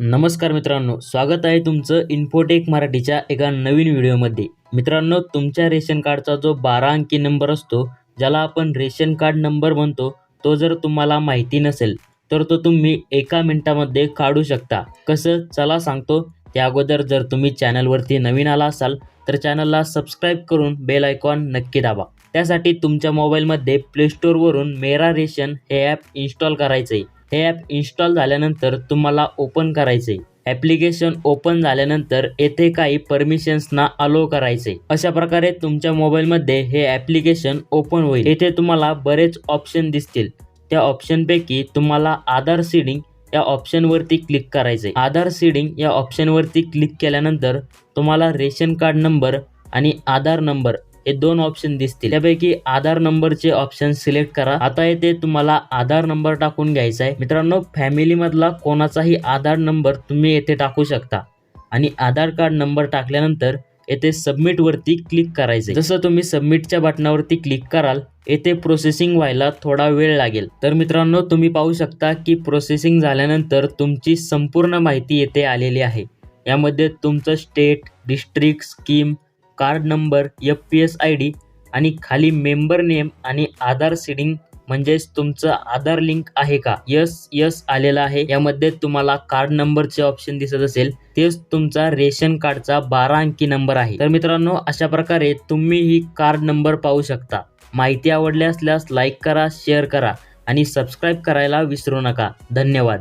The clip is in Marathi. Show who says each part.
Speaker 1: नमस्कार मित्रांनो स्वागत आहे तुमचं इन्फोटेक मराठीच्या एका नवीन व्हिडिओमध्ये. मित्रांनो तुमच्या रेशन कार्डचा जो बारा अंकी नंबर असतो ज्याला आपण रेशन कार्ड नंबर म्हणतो तो जर तुम्हाला माहिती नसेल तर तो तुम्ही एका मिनिटामध्ये काढू शकता. कसं? चला सांगतो. त्या अगोदर जर तुम्ही चॅनलवरती नवीन आला असाल तर चॅनलला सबस्क्राईब करून बेल आयकॉन नक्की दाबा. त्यासाठी तुमच्या मोबाईलमध्ये प्लेस्टोरवरून मेरा रेशन हे ॲप इन्स्टॉल करायचं आहे हे ॲप इन्स्टॉल झाल्यानंतर तुम्हाला ओपन करायचे. ॲप्लिकेशन ओपन झाल्यानंतर येथे काही परमिशन्सना अलो करायचे. अशा प्रकारे तुमच्या मोबाईलमध्ये हे ॲप्लिकेशन ओपन होईल. येथे तुम्हाला बरेच ऑप्शन दिसतील. त्या ऑप्शनपैकी तुम्हाला आधार सीडिंग या ऑप्शनवरती क्लिक करायचे. आधार सीडिंग या ऑप्शनवरती क्लिक केल्यानंतर तुम्हाला रेशन कार्ड नंबर आणि आधार नंबर हे दोन ऑप्शन दिसतील. त्यापैकी आधार नंबरचे ऑप्शन सिलेक्ट करा. आता येथे तुम्हाला आधार नंबर टाकून घ्यायचा आहे. मित्रांनो फॅमिलीमधला कोणाचाही आधार नंबर तुम्ही येथे टाकू शकता. आणि आधार कार्ड नंबर टाकल्यानंतर येथे सबमिटवरती क्लिक करायचे जसं तुम्ही सबमिटच्या बटनावरती क्लिक कराल येथे प्रोसेसिंग व्हायला थोडा वेळ लागेल. तर मित्रांनो तुम्ही पाहू शकता की प्रोसेसिंग झाल्यानंतर तुमची संपूर्ण माहिती येथे आलेली आहे. यामध्ये तुमचं state district scheme card number F P S I D आणि खाली मेंबर नेम आणि आधार सीडिंग म्हणजेच तुमचं आधार लिंक आहे का? यस यस आलेलं आहे. यामध्ये तुम्हाला कार्ड नंबरचे ऑप्शन दिसत असेल. तेच तुमचा रेशन कार्डचा बारा अंकी नंबर आहे. तर मित्रांनो अशा प्रकारे तुम्ही ही कार्ड नंबर पाहू शकता. माहिती आवडली असल्यास लाईक करा शेअर करा आणि सबस्क्राईब करायला विसरू नका. धन्यवाद.